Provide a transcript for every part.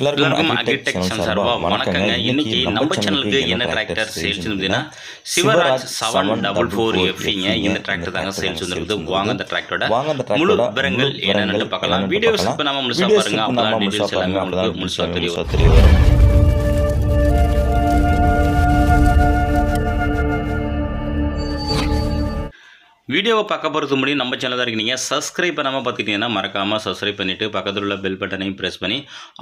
எல்லாருக்கும் அக்ரிடெக்ஷன் சார்பா வணக்கங்க. இன்னைக்கு நம்ம சேனலுக்கு என்ன டிராக்டர் சேல்ஸ் இருந்ததுன்னா சிவராஜ் செவன் டபுள் ஃபோர் எஃப்இங்க இந்த டிராக்டர் தாங்க சேல்ஸ் வந்துருக்குது வாங்க அந்த டிராக்டரோட முழு விவரங்கள் என்னென்னு பார்க்கலாம். வீடியோ இப்போ நம்ம முழுசா வீடியோ பாருங்க. முழுசா டீடைல்ஸ் எல்லாமே உங்களுக்கு முழுசா தெரியும் முழுசா வீடியோவை பார்க்க போகிறது முன்னாடி நம்ம சேனல் தான் இருக்கீங்க. சப்ஸ்கிரைப் பண்ணாமல் பார்த்துக்கிட்டீங்கன்னா மறக்காமல் சப்ஸ்கிரைப் பண்ணிவிட்டு பக்கத்தில் உள்ள பெல் பட்டனையும் ப்ரெஸ் பண்ணி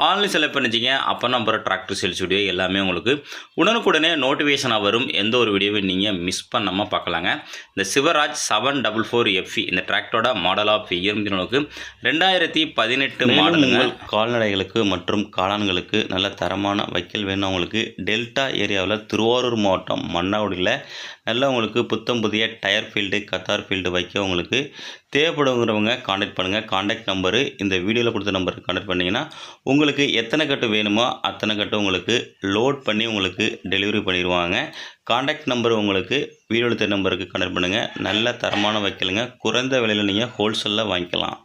ஆன்லைன் செலக்ட் பண்ணிச்சிங்க அப்போ நம்ம டிராக்டர் சேல்ஸ் வீடியோ எல்லாமே உங்களுக்கு உடனுக்குடனே நோட்டிஃபிகேஷனாக வரும். எந்த ஒரு வீடியோவையும் நீங்கள் மிஸ் பண்ணாமல் பார்க்கலாங்க. இந்த Sivaraj seven double four F E இந்த டிராக்டரோட மாடல் ஆஃப் இயர் அளவுக்கு ரெண்டாயிரத்தி பதினெட்டு மாடலுங்க கால்நடைகளுக்கு மற்றும் காளான்களுக்கு நல்ல தரமான வைக்கல் வேணும். உங்களுக்கு டெல்டா ஏரியாவில் திருவாரூர் மாவட்டம் மன்னாகுடியில் நல்ல உங்களுக்கு புத்தம் புதிய டயர் ஃபீல்டு கத்தார் ஃபீல்டு வைக்க உங்களுக்கு தேவைப்படுங்கிறவங்க காண்டாக்ட் பண்ணுங்கள் காண்டாக்ட் நம்பரு இந்த வீடியோவில் கொடுத்த நம்பருக்கு காண்டாக்ட் பண்ணிங்கன்னா உங்களுக்கு எத்தனை கட்டு வேணுமோ அத்தனை கட்டு உங்களுக்கு லோட் பண்ணி உங்களுக்கு டெலிவரி பண்ணிடுவாங்க. காண்டாக்ட் நம்பர் உங்களுக்கு வீடியோ எடுத்த நம்பருக்கு காண்டாக்ட் பண்ணுங்கள் நல்ல தரமான வைக்கலுங்க. குறைந்த விலையில் நீங்கள் ஹோல்சேலில் வாங்கிக்கலாம்.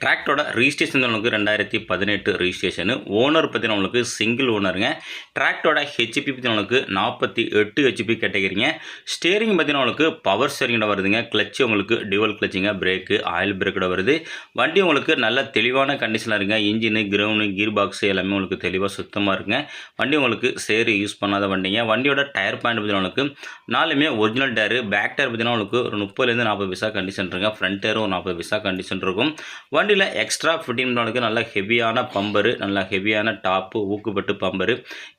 டிராக்டரோட ரிஜிஸ்ட்ரேஷன் உங்களுக்கு ரெண்டாயிரத்தி பதினெட்டு ரிஜிஸ்ட்ரேஷனு ஓனர் பற்றி நம்மளுக்கு சிங்கிள் ஓனருங்க டிராக்டரோட ஹெச்பி பற்றி நம்மளுக்கு நாற்பத்தி எட்டு ஹெச்பி கேட்டகரிங்க ஸ்டேரிங் பற்றி நம்மளுக்கு பவர் ஸ்டேரிங்கோட வருதுங்க. கிளச்சு உங்களுக்கு டியூவல் கிளச்சிங்க பிரேக்கு ஆயில் பிரேக்கோட வருது. வண்டி உங்களுக்கு நல்ல தெளிவான கண்டிஷனில் இருங்க இன்ஜினு கிரவுண்டு கீர் பாக்ஸ் எல்லாமே உங்களுக்கு தெளிவாக சுத்தமாக இருக்குங்க. வண்டி உங்களுக்கு சேரு யூஸ் பண்ணாத வண்டிங்க. வண்டியோட டயர் பாயிண்ட் பற்றி நம்மளுக்கு நாலுமே ஒரிஜினல் டயரு பேக் டயர் பார்த்தீங்கன்னா உங்களுக்கு ஒரு முப்பதுலேருந்து நாற்பது பைசா கண்டிஷன் இருக்குங்க. ஃப்ரண்ட் டயரும் ஒரு நாற்பது பைசா கண்டிஷன் இருக்கும். வண்டியில் எக்ஸ்ட்ரா ஃபிட்டிங் பண்ணுறதுக்கு நல்ல ஹெவியான பம்பரு நல்ல ஹெவியான டாப்பு ஊக்குப்பட்டு பம்பரு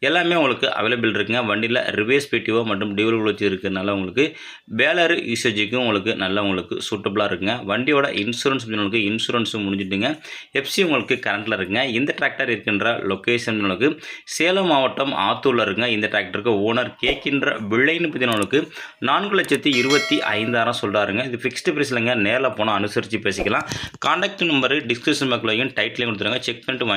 எல்லாமே உங்களுக்கு அவைலபிள் இருக்குங்க. வண்டியில் ரிவேஸ் பிடிஓ மற்றும் டியூல் வச்சு இருக்கிறதுனால உங்களுக்கு பேலர் யூசேஜுக்கும் உங்களுக்கு நல்ல உங்களுக்கு சூட்டபுளாக இருக்குங்க. வண்டியோட இன்சூரன்ஸ் உங்களுக்கு இன்சூரன்ஸும் முடிஞ்சுட்டுங்க. எஃப்சி உங்களுக்கு கரண்ட்டில் இருக்குங்க. இந்த டிராக்டர் இருக்கின்ற லொக்கேஷன் உங்களுக்கு சேலம் மாவட்டம் ஆத்தூரில் இருக்குங்க. இந்த டிராக்டருக்கு ஓனர் கேட்கின்ற விலைன்னு பார்த்தீங்கன்னா நான்கு லட்சத்தி இருபத்தி ஐந்தாயிரம் சொல்கிறாருங்க இது ஃபிக்ஸ்டு ப்ரைஸ்லங்க நேரில் போனால் அனுசரித்து பேசிக்கலாம். கான்டாக்ட் நம்பரு டிஸ்கிரிப்ஷன் பாக்ஸ்லையும் டைட்லையும் கொடுத்துருங்க. செக் பண்ணிட்டு வாங்கி